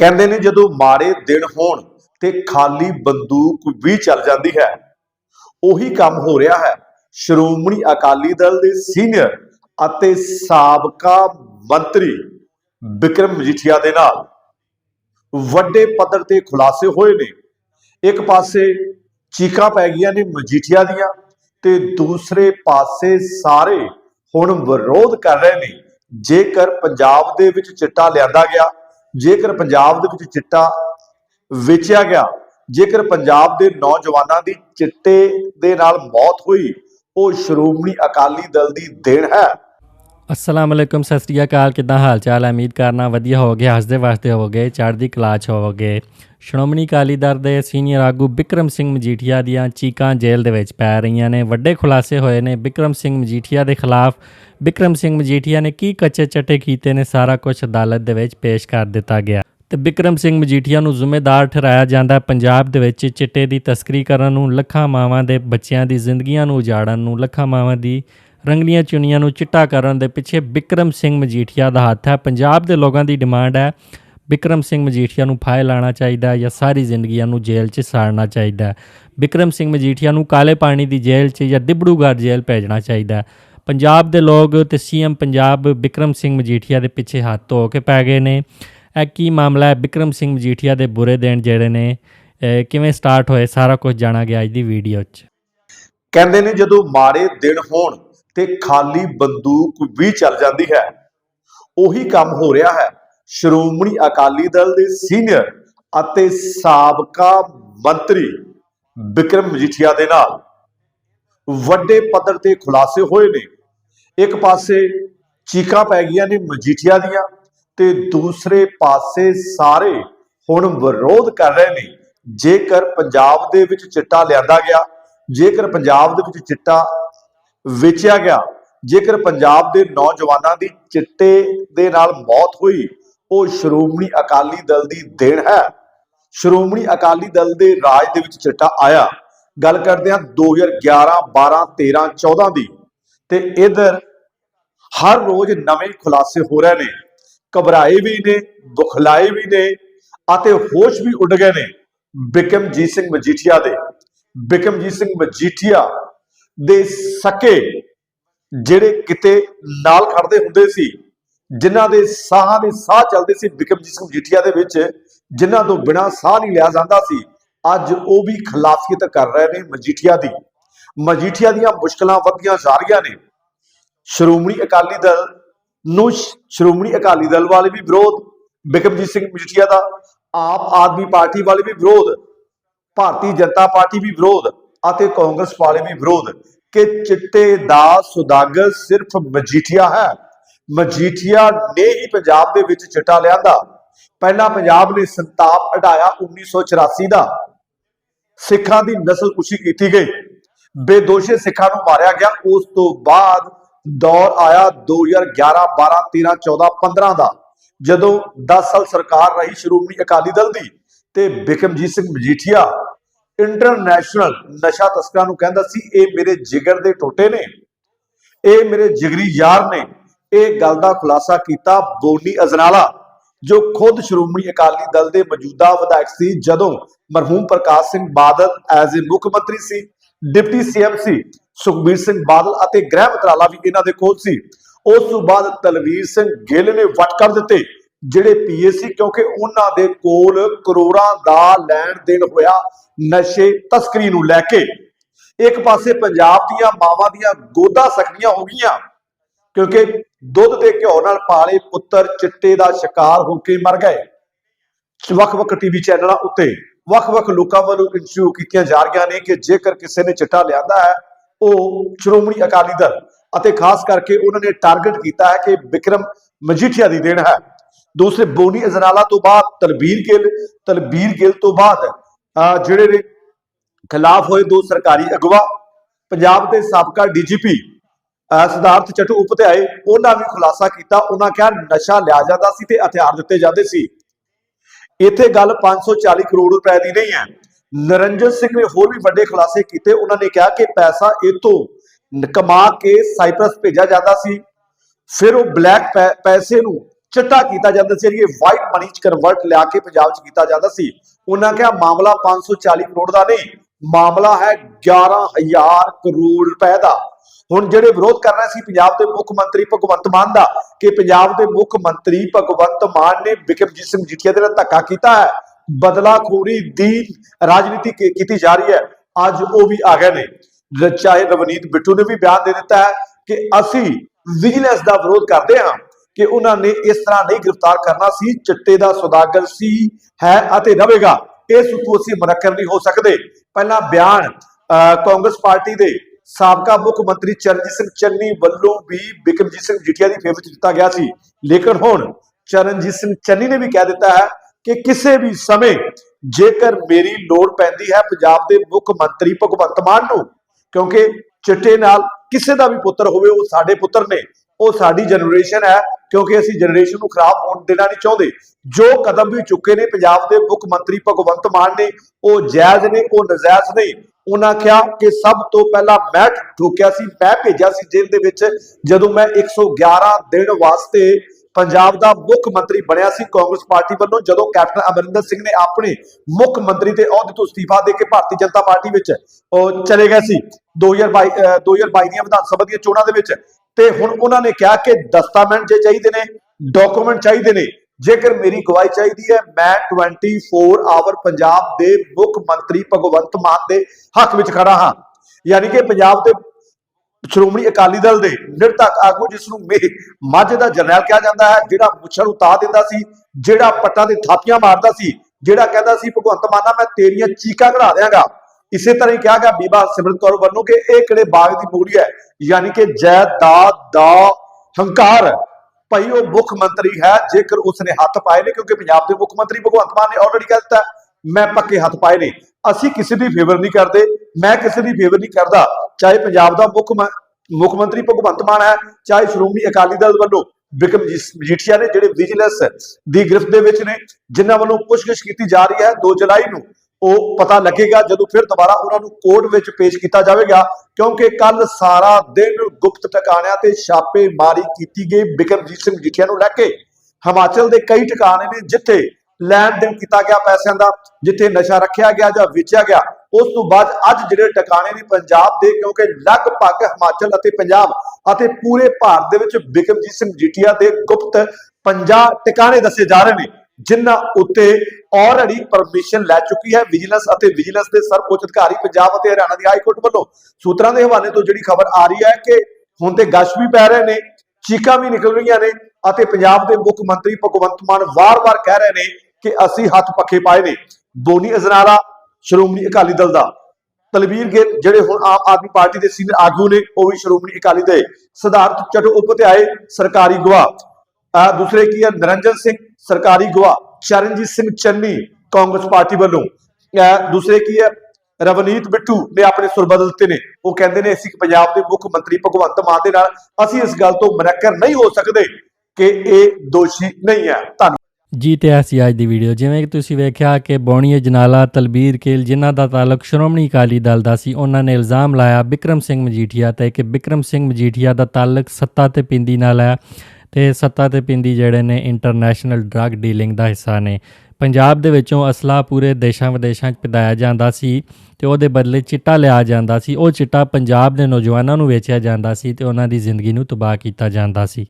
ਕਹਿੰਦੇ ਨੇ ਜਦੋਂ ਮਾੜੇ ਦਿਨ ਹੋਣ ਤੇ ਖਾਲੀ ਬੰਦੂਕ ਵੀ ਚੱਲ ਜਾਂਦੀ ਹੈ, ਉਹੀ ਕੰਮ ਹੋ ਰਿਹਾ ਹੈ। ਸ਼੍ਰੋਮਣੀ ਅਕਾਲੀ ਦਲ ਦੇ ਸੀਨੀਅਰ ਅਤੇ ਸਾਬਕਾ ਮੰਤਰੀ ਵਿਕਰਮ ਮਜੀਠੀਆ ਦੇ ਨਾਲ ਵੱਡੇ ਪੱਧਰ ਤੇ ਖੁਲਾਸੇ ਹੋਏ ਨੇ। ਇੱਕ ਪਾਸੇ ਚੀਕਾਂ ਪੈ ਗਈਆਂ ਨੇ ਮਜੀਠੀਆ ਦੀਆਂ ਤੇ ਦੂਸਰੇ ਪਾਸੇ ਸਾਰੇ ਹੁਣ ਵਿਰੋਧ ਕਰ ਰਹੇ ਨੇ। ਜੇਕਰ ਪੰਜਾਬ ਦੇ ਵਿੱਚ ਚਿੱਟਾ ਲਿਆਂਦਾ ਗਿਆ ਜੇਕਰ ਪੰਜਾਬ ਦੇ ਵਿੱਚ ਚਿੱਟਾ ਵੇਚਿਆ ਗਿਆ, ਜੇਕਰ ਪੰਜਾਬ ਦੇ ਨੌਜਵਾਨਾਂ ਦੀ ਚਿੱਟੇ ਦੇ ਨਾਲ ਮੌਤ ਹੋਈ, ਉਹ ਸ਼੍ਰੋਮਣੀ ਅਕਾਲੀ ਦਲ ਦੀ ਦੇਣ ਹੈ। ਅਸਲਾਮ ਅਲੈਕੁਮ, ਸਤਿ ਸ੍ਰੀ ਅਕਾਲ। ਕਿਦਾਂ ਹਾਲ ਚਾਲ ਹੈ? ਉਮੀਦ ਕਰਨਾ ਵਧੀਆ ਹੋਵੋਗੇ, ਹੱਸਦੇ ਵਾਸਤੇ ਹੋਵੋਗੇ, ਚੜ੍ਹਦੀ ਕਲਾ 'ਚ ਸ਼੍ਰੋਮਣੀ ਅਕਾਲੀ ਦਲ ਦੇ ਸੀਨੀਅਰ ਆਗੂ ਬਿਕਰਮ ਸਿੰਘ ਮਜੀਠੀਆ ਦੀਆਂ ਚੀਕਾਂ ਜੇਲ੍ਹ ਦੇ ਵਿੱਚ ਪੈ ਰਹੀਆਂ ਨੇ। ਵੱਡੇ ਖੁਲਾਸੇ ਹੋਏ ਨੇ ਬਿਕਰਮ ਸਿੰਘ ਮਜੀਠੀਆ ਦੇ ਖਿਲਾਫ। ਬਿਕਰਮ ਸਿੰਘ ਮਜੀਠੀਆ ਨੇ ਕੀ ਕੱਚੇ ਚੱਟੇ ਕੀਤੇ ਨੇ, ਸਾਰਾ ਕੁਝ ਅਦਾਲਤ ਦੇ ਵਿੱਚ ਪੇਸ਼ ਕਰ ਦਿੱਤਾ ਗਿਆ। ਤੇ ਬਿਕਰਮ ਸਿੰਘ ਮਜੀਠੀਆ ਨੂੰ ਜ਼ਿੰਮੇਦਾਰ ਠਹਿਰਾਇਆ ਜਾਂਦਾ ਹੈ। ਪੰਜਾਬ ਦੇ ਵਿੱਚ ਚਿੱਟੇ ਦੀ ਤਸਕਰੀ ਕਰਨ ਨੂੰ, ਲੱਖਾਂ ਮਾਵਾਂ ਦੇ ਬੱਚਿਆਂ ਦੀ ਜ਼ਿੰਦਗੀਆਂ ਨੂੰ ਉਜਾੜਨ ਨੂੰ, ਲੱਖਾਂ ਮਾਵਾਂ ਦੀ ਰੰਗਲੀਆਂ ਚੁਣੀਆਂ ਨੂੰ ਚਿੱਟਾ ਕਰਨ ਦੇ ਪਿੱਛੇ ਬਿਕਰਮ ਸਿੰਘ ਮਜੀਠੀਆ ਦਾ ਹੱਥ ਹੈ। ਪੰਜਾਬ ਦੇ ਲੋਕਾਂ ਦੀ ਡਿਮਾਂਡ ਹੈ ਬਿਕਰਮ ਸਿੰਘ ਮਜੀਠੀਆ ਨੂੰ ਫਾਇਲ ਲਾਣਾ ਚਾਹੀਦਾ ਜਾਂ ਸਾਰੀ ਜ਼ਿੰਦਗੀਆਂ ਨੂੰ ਜੇਲ੍ਹ 'ਚ ਸਾੜਨਾ ਚਾਹੀਦਾ ਹੈ। ਬਿਕਰਮ ਸਿੰਘ ਮਜੀਠੀਆ ਨੂੰ ਕਾਲੇ ਪਾਣੀ ਦੀ ਜੇਲ੍ਹ 'ਚ ਜਾਂ ਦਿਬੜੂਗੜ੍ਹ ਜੇਲ੍ਹ ਭੇਜਣਾ ਚਾਹੀਦਾ ਪੰਜਾਬ ਦੇ ਲੋਕ ਤੇ ਸੀਐਮ ਪੰਜਾਬ ਬਿਕਰਮ ਸਿੰਘ ਮਜੀਠੀਆ ਦੇ ਪਿੱਛੇ ਹੱਥ ਧੋ ਕੇ ਪੈ ਗਏ ਨੇ। ਇਹ ਕੀ ਮਾਮਲਾ ਹੈ? ਬਿਕਰਮ ਸਿੰਘ ਮਜੀਠੀਆ ਦੇ ਬੁਰੇ ਦਿਨ ਜਿਹੜੇ ਨੇ ਕਿਵੇਂ ਸਟਾਰਟ ਹੋਏ? ਸਾਰਾ ਕੁਝ ਜਾਣਾਂਗੇ ਅੱਜ ਦੀ ਵੀਡੀਓ 'ਚ। ਕਹਿੰਦੇ ਨੇ ਜਦੋਂ ਮਾੜੇ ਦਿਨ ਹੋਣ ਤੇ ਖਾਲੀ ਬੰਦੂਕ ਵੀ ਚੱਲ ਜਾਂਦੀ ਹੈ, ਉਹੀ ਕੰਮ ਹੋ ਰਿਹਾ ਹੈ। ਸ਼੍ਰੋਮਣੀ ਅਕਾਲੀ ਦਲ ਦੇ ਸੀਨੀਅਰ ਅਤੇ ਸਾਬਕਾ ਮੰਤਰੀ ਵਿਕਰਮ ਮਜੀਠੀਆ ਦੇ ਨਾਲ ਵੱਡੇ ਪੱਧਰ ਤੇ ਖੁਲਾਸੇ ਹੋਏ ਨੇ। ਇੱਕ ਪਾਸੇ ਚੀਕਾਂ ਪੈ ਗਈਆਂ ਨੇ ਮਜੀਠੀਆ ਦੀਆਂ ਤੇ ਦੂਸਰੇ ਪਾਸੇ ਸਾਰੇ ਹੁਣ ਵਿਰੋਧ ਕਰ ਰਹੇ ਨੇ। ਜੇਕਰ ਪੰਜਾਬ ਦੇ ਵਿੱਚ ਚਿੱਟਾ ਲਿਆਂਦਾ ਗਿਆ, ਜੇਕਰ ਪੰਜਾਬ ਦੇ ਵਿੱਚ ਚਿੱਟਾ ਵੇਚਿਆ ਗਿਆ, ਜੇਕਰ ਪੰਜਾਬ ਦੇ ਨੌਜਵਾਨਾਂ ਦੀ ਚਿੱਟੇ ਦੇ ਨਾਲ ਮੌਤ ਹੋਈ ਉਹ ਸ਼੍ਰੋਮਣੀ ਅਕਾਲੀ ਦਲ ਦੀ ਦੇਣ ਹੈ। ਸ਼੍ਰੋਮਣੀ ਅਕਾਲੀ ਦਲ ਦੇ ਰਾਜ ਦੇ ਵਿੱਚ ਚਿੱਟਾ ਆਇਆ। ਗੱਲ ਕਰਦੇ ਹਾਂ 2011 12 13 14 ਦੀ। ਤੇ ਇਧਰ ਹਰ ਰੋਜ਼ ਨਵੇਂ ਖੁਲਾਸੇ ਹੋ ਰਹੇ ਨੇ। ਘਬਰਾਏ ਵੀ ਨੇ ਬੁਖਲਾਏ ਵੀ ਨੇ ਅਤੇ ਹੋਸ਼ ਵੀ ਉੱਡ ਗਏ ਨੇ ਬਿਕਮਜੀਤ ਸਿੰਘ ਮਜੀਠੀਆ ਦੇ। ਬਿਕਮਜੀਤ ਸਿੰਘ ਮਜੀਠੀਆ ਦੇ ਸਕੇ ਜਿਹੜੇ ਕਿਤੇ ਨਾਲ ਖੜਦੇ ਹੁੰਦੇ ਸੀ। ਜਿਨ੍ਹਾਂ ਦੇ ਸਾਹਾਂ ਦੇ ਸਾਹ ਚੱਲਦੇ ਸੀ ਬਿਕਮਜੀਤ ਸਿੰਘ ਮਜੀਠੀਆ ਦੇ ਵਿੱਚ, ਜਿਨ੍ਹਾਂ ਤੋਂ ਬਿਨਾਂ ਸਾਹ ਨਹੀਂ ਲਿਆ ਜਾਂਦਾ ਸੀ, ਅੱਜ ਉਹ ਵੀ ਖਿਲਾਫੀਅਤ ਕਰ ਰਹੇ ਨੇ ਮਜੀਠੀਆ ਦੀ। ਮਜੀਠੀਆ ਦੀਆਂ ਮੁਸ਼ਕਲਾਂ ਵਧੀਆਂ ਜਾ ਰਹੀਆਂ ਨੇ। ਸ਼੍ਰੋਮਣੀ ਅਕਾਲੀ ਦਲ ਨੂੰ ਸ਼੍ਰੋਮਣੀ ਅਕਾਲੀ ਦਲ ਵਾਲੇ ਵੀ ਵਿਰੋਧ ਬਿਕਮਜੀਤ ਸਿੰਘ ਮਜੀਠੀਆ ਦਾ, ਆਪ ਆਦਮੀ ਪਾਰਟੀ ਵਾਲੇ ਵੀ ਵਿਰੋਧ, ਭਾਰਤੀ ਜਨਤਾ ਪਾਰਟੀ ਵੀ ਵਿਰੋਧ ਅਤੇ ਕਾਂਗਰਸ ਵਾਲੇ ਵੀ ਵਿਰੋਧ। ਕਿ ਚਿੱਟੇ ਦਾ ਸੁਦਾਗਰ ਸਿਰਫ ਮਜੀਠੀਆ ਹੈ। ਮਜੀਠੀਆ ਨੇ ਹੀ ਪੰਜਾਬ ਦੇ ਵਿੱਚ ਚਿੱਟਾ ਲਿਆਂਦਾ। ਪਹਿਲਾਂ ਪੰਜਾਬ ਨੇ ਸੰਤਾਪ ਹਟਾਇਆ 1984 ਦਾ। ਸਿੱਖਾਂ ਦੀ ਨਸਲਕੁਸ਼ੀ ਕੀਤੀ ਗਈ। ਬੇਦੋਸ਼ੇ ਸਿੱਖਾਂ ਨੂੰ ਮਾਰਿਆ ਗਿਆ। ਉਸ ਤੋਂ ਬਾਅਦ ਦੌਰ ਆਇਆ 2011 12 13 14 15 ਦਾ। ਜਦੋਂ 10 ਸਾਲ ਸਰਕਾਰ ਰਹੀ ਸ਼੍ਰੋਮਣੀ ਅਕਾਲੀ ਦਲ ਦੀ ਤੇ ਬਿਕਮਜੀਤ ਸਿੰਘ ਮਜੀਠੀਆ ਇੰਟਰਨੈਸ਼ਨਲ ਨਸ਼ਾ ਤਸਕਰਾਂ ਨੂੰ ਕਹਿੰਦਾ ਸੀ, ਇਹ ਮੇਰੇ ਜਿਗਰ ਦੇ ਟੋਟੇ ਨੇ। ਇਹ ਮੇਰੇ ਜਿਗਰੀ ਯਾਰ ਨੇ। ਇਹ ਗੱਲ ਦਾ ਖੁਲਾਸਾ ਕੀਤਾ ਬੋਨੀ ਅਜਨਾਲਾ, ਜੋ ਖੁਦ ਸ਼੍ਰੋਮਣੀ ਅਕਾਲੀ ਦਲ ਦੇ ਮੌਜੂਦਾ ਵਿਧਾਇਕ ਸੀ, ਜਦੋਂ ਮਰਹੂਮ ਪ੍ਰਕਾਸ਼ ਸਿੰਘ ਬਾਦਲ ਐਜ਼ ਏ ਮੁੱਖ ਮੰਤਰੀ ਸੀ, ਡਿਪਟੀ ਸੀਐਮ ਸੀ, ਸੁਖਬੀਰ ਸਿੰਘ ਬਾਦਲ ਅਤੇ ਗ੍ਰਹਿ ਮੰਤਰਾਲਾ ਵੀ ਇਹਨਾਂ ਦੇ ਕੋਲ ਸੀ। ਉਸ ਤੋਂ ਬਾਅਦ ਤਲਵੀਰ ਸਿੰਘ ਗਿੱਲ ਨੇ ਵਟ ਕਰ ਦਿੱਤੇ, ਜਿਹੜੇ ਪੀਏਸੀ ਕਿਉਂਕਿ ਉਹਨਾਂ ਦੇ ਕੋਲ ਕਰੋੜਾਂ ਦਾ ਲੈਣ ਦੇਣ ਹੋਇਆ ਨਸ਼ੇ ਤਸਕਰੀ ਨੂੰ ਲੈ ਕੇ। ਇੱਕ ਪਾਸੇ ਪੰਜਾਬ ਦੀਆਂ ਮਾਵਾਂ ਦੀਆਂ ਗੋਦਾਂ ਸਕਣੀਆਂ ਹੋ ਗਈਆਂ ਕਿਉਂਕਿ ਦੁੱਧ ਤੇ ਘਿਓ ਨਾਲ ਪਾਲੇ ਪੁੱਤਰ ਚਿੱਟੇ ਦਾ ਸ਼ਿਕਾਰ ਹੋ ਕੇ ਮਰ ਗਏ। ਵੱਖ-ਵੱਖ ਟੀਵੀ ਚੈਨਲਾਂ ਉੱਤੇ ਵੱਖ-ਵੱਖ ਲੋਕਾਂ ਵੱਲੋਂ ਇੰਟਰਵਿਊ ਕੀਤੀਆਂ ਜਾ ਰਹੀਆਂ ਨੇ ਕਿ ਜੇਕਰ ਕਿਸੇ ਨੇ ਚਿੱਟਾ ਲਿਆਂਦਾ ਹੈ, ਉਹ ਸ਼੍ਰੋਮਣੀ ਅਕਾਲੀ ਦਲ ਅਤੇ ਖਾਸ ਕਰਕੇ ਉਹਨਾਂ ਨੇ ਟਾਰਗੇਟ ਕੀਤਾ ਹੈ ਕਿ ਵਿਕਰਮ ਮਜੀਠੀਆ ਦੀ ਦੇਣ ਹੈ। ਦੂਸਰੇ ਬੋਨੀ ਅਜਨਾਲਾ ਤੋਂ ਬਾਅਦ ਤਲਬੀਰ ਗਿੱਲ ਤਲਬੀਰ ਗਿੱਲ ਤੋਂ ਬਾਅਦ ਅਹ ਜਿਹੜੇ ਨੇ ਖਿਲਾਫ ਹੋਏ ਦੋ ਸਰਕਾਰੀ ਅਗਵਾ, ਪੰਜਾਬ ਦੇ ਸਾਬਕਾ ਡੀਜੀਪੀ ਸਿਧਾਰਥ ਚਟੂ ਆਏ ਉਹਨਾਂ ਵੀ ਖੁਲਾਸਾ ਕੀਤਾ। ਉਹਨਾਂ ਕਿਹਾ ਨਸ਼ਾ ਲਿਆ ਜਾਂਦਾ ਸੀ ਤੇ ਹਥਿਆਰ ਦਿੱਤੇ ਜਾਂਦੇ ਸੀ। ਇੱਥੇ ਗੱਲ 540 ਕਰੋੜ ਰੁਪਏ ਦੀ ਨਹੀਂ ਹੈ। ਨਰਿੰਜਨ ਸਿੰਘ ਨੇ ਹੋਰ ਵੀ ਵੱਡੇ ਖੁਲਾਸੇ ਕੀਤੇ। ਉਹਨਾਂ ਨੇ ਕਿਹਾ ਕਿ ਪੈਸਾ ਇਹ ਕਮਾ ਕੇ ਸਾਈਪਰਸ ਭੇਜਿਆ ਜਾਂਦਾ ਸੀ। ਫਿਰ ਉਹ ਬਲੈਕ ਪੈਸੇ ਨੂੰ ਚਿੱਟਾ ਕੀਤਾ ਜਾਂਦਾ ਸੀ ਇਹ ਵਾਈਟ ਮਨੀ ਚ ਕਨਵਰਟ ਲਿਆ ਕੇ ਪੰਜਾਬ ਚ ਕੀਤਾ ਜਾਂਦਾ ਸੀ। ਉਹਨਾਂ ਕਿਹਾ ਮਾਮਲਾ 540 ਕਰੋੜ ਦਾ ਨਹੀਂ। ਮਾਮਲਾ ਹੈ 11000 ਕਰੋੜ ਰੁਪਏ ਦਾ। ਹੁਣ ਜਿਹੜੇ ਵਿਰੋਧ ਕਰ ਰਹੇ ਸੀ ਪੰਜਾਬ ਦੇ ਮੁੱਖ ਮੰਤਰੀ ਭਗਵੰਤ ਮਾਨ ਦਾ ਕਿ ਪੰਜਾਬ ਦੇ ਮੁੱਖ ਮੰਤਰੀ ਭਗਵੰਤ ਮਾਨ ਨੇ ਬਿਕਰਮਜੀਤ ਸਿੰਘ ਜੀਠੀਆ ਦੇ ਨਾਲ ਧੱਕਾ ਕੀਤਾ ਹੈ ਬਦਲਾਖੋਰੀ ਦੀ ਰਾਜਨੀਤੀ ਕੀਤੀ ਜਾ ਰਹੀ ਹੈ ਅੱਜ ਉਹ ਵੀ ਆ ਗਏ ਨੇ। ਚਾਹੇ ਰਵਨੀਤ ਬਿੱਟੂ ਨੇ ਵੀ ਬਿਆਨ ਦੇ ਦਿੱਤਾ ਹੈ ਕਿ ਅਸੀਂ ਵਿਜੀਲੈਂਸ ਦਾ ਵਿਰੋਧ ਕਰਦੇ ਹਾਂ ਕਿ ਉਹਨਾਂ ਨੇ ਇਸ ਤਰ੍ਹਾਂ ਨਹੀਂ ਗ੍ਰਿਫਤਾਰ ਕਰਨਾ ਸੀ ਚਿੱਟੇ ਦਾ ਸੌਦਾਗਰ ਸੀ ਹੈ ਅਤੇ ਰਹੇਗਾ ਇਸ ਤੋਂ ਅਸੀਂ ਮੁਨੱਕਰ ਨਹੀਂ ਹੋ ਸਕਦੇ। ਪਹਿਲਾ ਬਿਆਨ ਅਹ, ਕਾਂਗਰਸ ਪਾਰਟੀ ਦੇ ਸਾਬਕਾ ਮੁੱਖ ਮੰਤਰੀ ਚਰਨਜੀਤ ਸਿੰਘ ਚੰਨੀ ਵੱਲੋਂ ਵੀ ਬਿਕਰਮਜੀਤ ਸਿੰਘ ਜੀਠੀਆ ਦੀ ਫੇਵਰ ਚ ਦਿੱਤਾ ਗਿਆ ਸੀ। ਲੇਕਿਨ ਹੁਣ ਚਰਨਜੀਤ ਸਿੰਘ ਚੰਨੀ ਨੇ ਵੀ ਕਹਿ ਦਿੱਤਾ ਹੈ ਕਿ ਕਿਸੇ ਵੀ ਸਮੇਂ ਜੇਕਰ ਮੇਰੀ ਲੋੜ ਪੈਂਦੀ ਹੈ ਪੰਜਾਬ ਦੇ ਮੁੱਖ ਮੰਤਰੀ ਭਗਵੰਤ ਮਾਨ ਨੂੰ, ਕਿਉਂਕਿ ਚਿੱਟੇ ਨਾਲ ਕਿਸੇ ਦਾ ਵੀ ਪੁੱਤਰ ਹੋਵੇ, ਉਹ ਸਾਡੇ ਪੁੱਤਰ ਨੇ। ਉਹ ਸਾਡੀ ਜਨਰੇਸ਼ਨ ਹੈ, ਕਿਉਂਕਿ ਅਸੀਂ ਜਨਰੇਸ਼ਨ ਨੂੰ ਖਰਾਬ ਹੋਣ ਦੇਣਾ ਨਹੀਂ ਚਾਹੁੰਦੇ। ਜੋ ਕਦਮ ਵੀ ਚੁੱਕੇ ਨੇ, ਪੰਜਾਬ ਦੇ ਮੁੱਖ ਮੰਤਰੀ ਭਗਵੰਤ ਮਾਨ ਨੇ, ਉਹ ਜਾਇਜ਼ ਨੇ, ਉਹ ਨਜਾਇਜ਼ ਨਹੀਂ ਉਹਨਾਂ ਕਿਹਾ ਕਿ ਸਭ ਤੋਂ ਪਹਿਲਾਂ ਮੈਂ ਠੋਕਿਆ ਸੀ, ਮੈਂ ਭੇਜਿਆ ਸੀ ਜੇਲ੍ਹ ਦੇ ਵਿੱਚ, ਜਦੋਂ ਮੈਂ 111 ਦਿਨ ਵਾਸਤੇ ਪੰਜਾਬ ਦਾ ਮੁੱਖ ਮੰਤਰੀ ਬਣਿਆ ਸੀ ਕਾਂਗਰਸ ਪਾਰਟੀ ਵੱਲੋਂ, ਜਦੋਂ ਕੈਪਟਨ ਅਮਰਿੰਦਰ ਸਿੰਘ ਨੇ ਆਪਣੇ ਮੁੱਖ ਮੰਤਰੀ ਦੇ ਅਹੁਦੇ ਤੋਂ ਅਸਤੀਫਾ ਦੇ ਕੇ ਭਾਰਤੀ ਜਨਤਾ ਪਾਰਟੀ ਵਿੱਚ, ਉਹ ਚਲੇ ਗਏ ਸੀ। 2022 ਅਹ 2022 ਦੀਆਂ ਵਿਧਾਨ ਸਭਾ ਦੀਆਂ ਚੋਣਾਂ ਦੇ ਵਿੱਚ ਤੇ ਹੁਣ ਉਹਨਾਂ ਨੇ ਕਿਹਾ ਕਿ ਦਸਤਾਵੇਜ਼ ਜੇ ਚਾਹੀਦੇ ਨੇ, ਡਾਕੂਮੈਂਟ ਚਾਹੀਦੇ ਨੇ। ਜੇਕਰ ਮੇਰੀ ਗਵਾਹੀ ਚਾਹੀਦੀ ਹੈ, ਮੈਂ 24 ਆਵਰ ਪੰਜਾਬ ਦੇ ਮੁੱਖ ਮੰਤਰੀ ਭਗਵੰਤ ਮਾਨ ਦੇ ਹੱਕ ਵਿੱਚ ਖੜਾ ਹਾਂ। ਯਾਨੀ ਕਿ ਪੰਜਾਬ ਦੇ ਸ਼੍ਰੋਮਣੀ ਅਕਾਲੀ ਦਲ ਦੇ ਨਿਰਧਕ ਆਗੂ, ਜਿਸ ਨੂੰ ਮੇ ਮਾਝੇ ਦਾ ਜਰਨੈਲ ਕਿਹਾ ਜਾਂਦਾ ਹੈ, ਜਿਹੜਾ ਮੁੱਛਾਂ ਨੂੰ ਉਤਾਰ ਦਿੰਦਾ ਸੀ, ਜਿਹੜਾ ਪੱਟਾਂ ਦੇ ਥਾਪੀਆਂ ਮਾਰਦਾ ਸੀ, ਜਿਹੜਾ ਕਹਿੰਦਾ ਸੀ, ਭਗਵੰਤ ਮਾਨਾ, ਮੈਂ ਤੇਰੀਆਂ ਚੀਕਾਂ ਕਢਾ ਦਿਆਂਗਾ। ਇਸੇ ਤਰ੍ਹਾਂ ਹੀ ਕਿਹਾ ਗਿਆ ਬੀਬਾ ਸਿਮਰਤ ਕੌਰ ਵੱਲੋਂ ਕਿ ਇਹ ਕਿਹੜੇ ਬਾਗ ਦੀ ਮੂੜੀ ਹੈ? ਯਾਨੀ ਕਿ ਜਾਇਦਾਦ ਦਾ ਹੰਕਾਰ। ਭਾਈ, ਉਹ ਮੁੱਖ ਮੰਤਰੀ ਹੈ, ਜੇਕਰ ਉਸਨੇ ਹੱਥ ਪਾਏ ਨੇ, ਕਿਉਂਕਿ ਪੰਜਾਬ ਦੇ ਮੁੱਖ ਮੰਤਰੀ ਭਗਵੰਤ ਮਾਨ ਨੇ ਆਲਰੇਡੀ ਕਹਿ ਦਿੱਤਾ ਮੈਂ ਪੱਕੇ ਹੱਥ ਪਾਏ ਨੇ। ਅਸੀਂ ਕਿਸੇ ਦੀ ਫੇਵਰ ਨਹੀਂ ਕਰਦੇ, ਮੈਂ ਕਿਸੇ ਦੀ ਫੇਵਰ ਨਹੀਂ ਕਰਦਾ। ਚਾਹੇ ਪੰਜਾਬ ਦਾ ਮੁੱਖ ਮੁੱਖ ਮੰਤਰੀ ਭਗਵੰਤ ਮਾਨ ਹੈ, ਚਾਹੇ ਸ਼੍ਰੋਮਣੀ ਅਕਾਲੀ ਦਲ ਵੱਲੋਂ ਬਿਕਮ ਮਜੀਠੀਆ ਨੇ, ਜਿਹੜੇ ਵਿਜੀਲੈਂਸ ਦੀ ਗ੍ਰਿਫਤ ਦੇ ਵਿੱਚ ਨੇ, ਜਿਨ੍ਹਾਂ ਵੱਲੋਂ ਪੁੱਛਗਿੱਛ ਕੀਤੀ ਜਾ ਰਹੀ ਹੈ 2 ਜੁਲਾਈ ਨੂੰ। ਉਹ ਪਤਾ ਲੱਗੇਗਾ ਜਦੋਂ ਫਿਰ ਦੁਬਾਰਾ ਉਹਨਾਂ ਨੂੰ ਕੋਰਟ ਵਿੱਚ ਪੇਸ਼ ਕੀਤਾ ਜਾਵੇਗਾ, ਕਿਉਂਕਿ ਕੱਲ ਸਾਰਾ ਦਿਨ ਗੁਪਤ ਟਿਕਾਣਿਆਂ ਤੇ ਛਾਪੇਮਾਰੀ ਕੀਤੀ ਗਈ ਬਿਕਰਮਜੀਤ ਸਿੰਘ ਮਜੀਠੀਆ ਨੂੰ ਲੈ ਕੇ। ਹਿਮਾਚਲ ਦੇ ਕਈ ਟਿਕਾਣੇ ਨੇ ਜਿੱਥੇ ਲੈਣ ਦੇਣ ਕੀਤਾ ਗਿਆ ਪੈਸਿਆਂ ਦਾ, ਜਿੱਥੇ ਨਸ਼ਾ ਰੱਖਿਆ ਗਿਆ ਜਾਂ ਵੇਚਿਆ ਗਿਆ। ਉਸ ਤੋਂ ਬਾਅਦ ਅੱਜ ਜਿਹੜੇ ਟਿਕਾਣੇ ਨੇ ਪੰਜਾਬ ਦੇ, ਕਿਉਂਕਿ ਲਗਭਗ ਹਿਮਾਚਲ ਅਤੇ ਪੰਜਾਬ ਅਤੇ ਪੂਰੇ ਭਾਰਤ ਦੇ ਵਿੱਚ ਬਿਕਰਮਜੀਤ ਸਿੰਘ ਜੀਟੀਆ ਦੇ ਗੁਪਤ 50 ਟਿਕਾਣੇ ਦੱਸੇ ਜਾ ਰਹੇ ਨੇ। ਜਿਨ੍ਹਾਂ ਉੱਤੇ ਆਲਰੇਡੀ ਪਰਮਿਸ਼ਨ ਲੈ ਚੁੱਕੀ ਹੈ ਵਿਜੀਲੈਂਸ ਅਤੇ ਵਿਜੀਲੈਂਸ ਦੇ ਸਰਵਉੱਚ ਅਧਿਕਾਰੀ ਪੰਜਾਬ ਅਤੇ ਹਰਿਆਣਾ ਦੀ ਹਾਈ ਕੋਰਟ ਵੱਲੋਂ। ਸੂਤਰਾਂ ਦੇ ਹਵਾਲੇ ਤੋਂ ਜਿਹੜੀ ਖਬਰ ਆ ਰਹੀ ਹੈ ਕਿ ਹੁਣ ਤੇ ਗਸ਼ ਵੀ ਪੈ ਰਹੇ ਨੇ, ਚੀਕਾਂ ਵੀ ਨਿਕਲ ਰਹੀਆਂ ਨੇ ਅਤੇ ਪੰਜਾਬ ਦੇ ਮੁੱਖ ਮੰਤਰੀ ਭਗਵੰਤ ਮਾਨ ਵਾਰ-ਵਾਰ ਕਹਿ ਰਹੇ ਨੇ ਕਿ ਅਸੀਂ ਹੱਥ ਪੱਖੇ ਪਾਏ ਨੇ। ਬੋਨੀ ਅਜ਼ਨਾਲਾ, ਸ਼੍ਰੋਮਣੀ ਅਕਾਲੀ ਦਲ ਦਾ। ਤਲਵੀਰ ਗਿੱਲ, ਜਿਹੜੇ ਹੁਣ ਆਮ ਆਦਮੀ ਪਾਰਟੀ ਦੇ ਸੀਨੀਅਰ ਆਗੂ ਨੇ, ਉਹ ਵੀ ਸ਼੍ਰੋਮਣੀ ਅਕਾਲੀ ਦੇ। ਸਿਧਾਰਥ ਚਟੋ ਉੱਪ ਤੇ ਆਏ ਸਰਕਾਰੀ ਗਵਾਹ ਦੂਸਰੇ ਕੀ ਹੈ? ਨਰਿੰਜਨ ਸਿੰਘ ਸਰਕਾਰੀ ਗਵਾਹ ਚਰਨਜੀਤ ਸਿੰਘ ਚੰਨੀ ਕਾਂਗਰਸ ਪਾਰਟੀ ਵੱਲੋਂ। ਦੂਸਰੇ ਕੀ ਹੈ? ਰਵਨੀਤ ਬਿੱਟੂ ਨੇ ਆਪਣੇ ਸੁਰ ਬਦਲ ਦਿੱਤੇ ਨੇ। ਉਹ ਕਹਿੰਦੇ ਨੇ, ਅਸੀਂ ਪੰਜਾਬ ਦੇ ਮੁੱਖ ਮੰਤਰੀ ਭਗਵੰਤ ਮਾਨ ਦੇ ਨਾਲ ਅਸੀਂ ਇਸ ਗੱਲ ਤੋਂ ਮਨਕਰ ਨਹੀਂ ਹੋ ਸਕਦੇ ਕਿ ਇਹ ਦੋਸ਼ੀ ਨਹੀਂ ਹੈ। ਧੰਨਵਾਦ। ਜੀ, ਤੇ ਇਹ ਅੱਜ ਦੀ ਵੀਡੀਓ। ਜਿਵੇਂ ਕਿ ਤੁਸੀਂ ਵੇਖਿਆ ਕਿ ਬੋਣੀ ਜਨਾਲਾ, ਤਲਬੀਰ ਕੇਲ ਜਿਨ੍ਹਾਂ ਦਾ ਤਾਲੁਕ ਸ਼੍ਰੋਮਣੀ ਅਕਾਲੀ ਦਲ ਦਾ ਸੀ, ਉਹਨਾਂ ਨੇ ਇਲਜ਼ਾਮ ਲਾਇਆ ਬਿਕਰਮ ਸਿੰਘ ਮਜੀਠੀਆ ਤੇ ਕਿ ਬਿਕਰਮ ਸਿੰਘ ਮਜੀਠੀਆ ਦਾ ਤਾਲੁਕ ਸੱਤਾ ਤੇ ਪਿੰਦੀ ਨਾਲ ਹੈ। ਤੇ ਸੱਤਾ ਤੇ ਪਿੰਦੀ ਜਿਹੜੇ ਨੇ ਇੰਟਰਨੈਸ਼ਨਲ ਡਰੱਗ ਡੀਲਿੰਗ ਦਾ ਹਿੱਸਾ ਨੇ। ਪੰਜਾਬ ਦੇ ਵਿੱਚੋਂ ਅਸਲਾ ਪੂਰੇ ਦੇਸ਼ਾਂ ਵਿਦੇਸ਼ਾਂ 'ਚ ਪਦਾਇਆ ਜਾਂਦਾ ਸੀ ਤੇ ਉਹਦੇ ਬਦਲੇ ਚਿੱਟਾ ਲਿਆ ਜਾਂਦਾ ਸੀ। ਉਹ ਚਿੱਟਾ ਪੰਜਾਬ ਦੇ ਨੌਜਵਾਨਾਂ ਨੂੰ ਵੇਚਿਆ ਜਾਂਦਾ ਸੀ ਤੇ ਉਹਨਾਂ ਦੀ ਜ਼ਿੰਦਗੀ ਨੂੰ ਤਬਾਹ ਕੀਤਾ ਜਾਂਦਾ ਸੀ।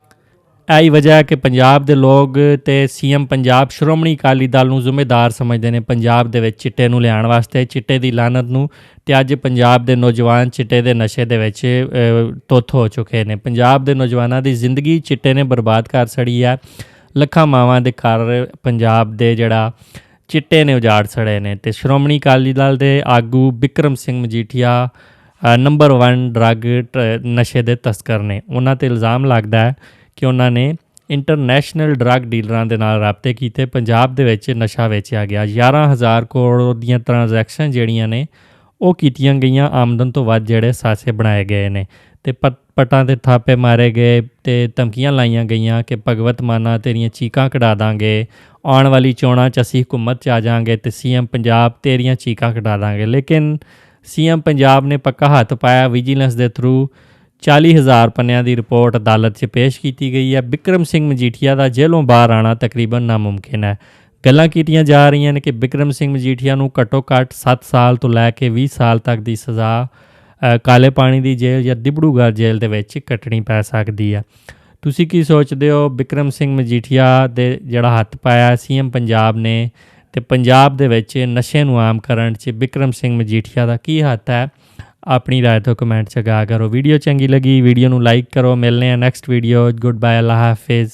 ਐਹੀ ਵਜ੍ਹਾ ਕਿ ਪੰਜਾਬ ਦੇ ਲੋਕ ਤੇ ਸੀਐਮ ਪੰਜਾਬ ਸ਼੍ਰੋਮਣੀ ਅਕਾਲੀ ਦਲ ਨੂੰ ਜ਼ਿੰਮੇਦਾਰ ਸਮਝਦੇ ਨੇ ਪੰਜਾਬ ਦੇ ਵਿੱਚ ਚਿੱਟੇ ਨੂੰ ਲਿਆਉਣ ਵਾਸਤੇ ਚਿੱਟੇ ਦੀ ਲਾਨਤ ਨੂੰ ਤੇ ਅੱਜ ਪੰਜਾਬ ਦੇ ਨੌਜਵਾਨ ਚਿੱਟੇ ਦੇ ਨਸ਼ੇ ਦੇ ਵਿੱਚ ਅਹ, ਹੋ ਚੁੱਕੇ ਨੇ। ਪੰਜਾਬ ਦੇ ਨੌਜਵਾਨਾਂ ਦੀ ਜ਼ਿੰਦਗੀ ਚਿੱਟੇ ਨੇ ਬਰਬਾਦ ਕਰ ਛੜੀ ਹੈ। ਲੱਖਾਂ ਮਾਵਾਂ ਦੇ ਘਰ ਪੰਜਾਬ ਦੇ ਜਿਹੜਾ ਚਿੱਟੇ ਨੇ ਉਜਾੜ ਛੜੇ ਨੇ ਤੇ ਸ਼੍ਰੋਮਣੀ ਅਕਾਲੀ ਦਲ ਦੇ ਆਗੂ ਬਿਕਰਮ ਸਿੰਘ ਮਜੀਠੀਆ ਨੰਬਰ 1 ਡਰੱਗ ਟ- ਨਸ਼ੇ ਦੇ ਤਸਕਰ ਨੇ। ਉਹਨਾਂ ਤੇ ਇਲਜ਼ਾਮ ਲੱਗਦਾ ਹੈ ਕਿ ਉਹਨਾਂ ਨੇ ਇੰਟਰਨੈਸ਼ਨਲ ਡਰੱਗ ਡੀਲਰਾਂ ਦੇ ਨਾਲ ਰਾਬਤੇ ਕੀਤੇ। ਪੰਜਾਬ ਦੇ ਵਿੱਚ ਨਸ਼ਾ ਵੇਚਿਆ ਗਿਆ। 11000 ਕਰੋੜ ਦੀਆਂ ਟ੍ਰਾਂਜੈਕਸ਼ਨ ਜਿਹੜੀਆਂ ਨੇ, ਉਹ ਕੀਤੀਆਂ ਗਈਆਂ ਆਮਦਨ ਤੋਂ ਵੱਧ ਜਿਹੜੇ ਸਾਸੇ ਬਣਾਏ ਗਏ ਨੇ। ਤੇ ਪਟ- ਪਟਾਂ ਤੇ ਥਾਪੇ ਮਾਰੇ ਗਏ ਤੇ ਧਮਕੀਆਂ ਲਾਈਆਂ ਗਈਆਂ ਕਿ ਭਗਵਤ ਮਾਨਾ ਤੇਰੀਆਂ ਚੀਕਾਂ ਕਢਾ ਦਾਂਗੇ, ਆਉਣ ਵਾਲੀ ਚੋਣਾਂ 'ਚ ਅਸੀਂ ਹਕੂਮਤ 'ਚ ਆ ਜਾਾਂਗੇ ਤੇ ਸੀਐਮ ਪੰਜਾਬ ਤੇਰੀਆਂ ਚੀਕਾਂ ਕਢਾ ਦਾਂਗੇ। ਲੇਕਿਨ ਸੀਐਮ ਪੰਜਾਬ ਨੇ ਪੱਕਾ ਹੱਥ ਪਾਇਆ ਵਿਜੀਲੈਂਸ ਦੇ ਥਰੂ 40000 ਪੰਨਿਆਂ ਦੀ ਰਿਪੋਰਟ ਅਦਾਲਤ 'ਚ ਪੇਸ਼ ਕੀਤੀ ਗਈ ਹੈ। ਬਿਕਰਮ ਸਿੰਘ ਮਜੀਠੀਆ ਦਾ ਜੇਲ੍ਹੋਂ ਬਾਹਰ ਆਣਾ ਤਕਰੀਬਨ ਨਾਮੁਮਕਿਨ ਹੈ। ਗੱਲਾਂ ਕੀਤੀਆਂ ਜਾ ਰਹੀਆਂ ਨੇ ਕਿ ਬਿਕਰਮ ਸਿੰਘ ਮਜੀਠੀਆ ਨੂੰ ਘੱਟੋ ਘੱਟ 7 ਸਾਲ ਤੋਂ ਲੈ ਕੇ 20 ਸਾਲ ਤੱਕ ਦੀ ਸਜ਼ਾ ਕਾਲੇ ਪਾਣੀ ਦੀ ਜੇਲ੍ਹ ਜਾਂ ਦਿਬੜੂਗੜ੍ਹ ਜੇਲ੍ਹ ਦੇ ਵਿੱਚ ਕੱਟਣੀ ਪੈ ਸਕਦੀ ਹੈ। ਤੁਸੀਂ ਕੀ ਸੋਚਦੇ ਹੋ? ਬਿਕਰਮ ਸਿੰਘ ਮਜੀਠੀਆ ਦੇ ਜਿਹੜਾ ਹੱਥ ਪਾਇਆ ਸੀਐਮ ਪੰਜਾਬ ਨੇ ਤੇ ਪੰਜਾਬ ਦੇ ਵਿੱਚ ਨਸ਼ੇ ਨੂੰ ਆਮ ਕਰਨ 'ਚ ਬਿਕਰਮ ਸਿੰਘ ਮਜੀਠੀਆ ਦਾ ਕੀ ਹੱਥ ਹੈ? ਆਪਣੀ ਰਾਏ ਤੋਂ ਕਮੈਂਟ 'ਚ ਗਾ ਕਰੋ। ਵੀਡੀਓ ਚੰਗੀ ਲੱਗੀ, ਵੀਡੀਓ ਨੂੰ ਲਾਈਕ ਕਰੋ। ਮਿਲਨੇ ਆ ਨੈਕਸਟ ਵੀਡੀਓ ਗੁੱਡ ਬਾਏ ਅੱਲਾ ਹਾਫਿਜ਼।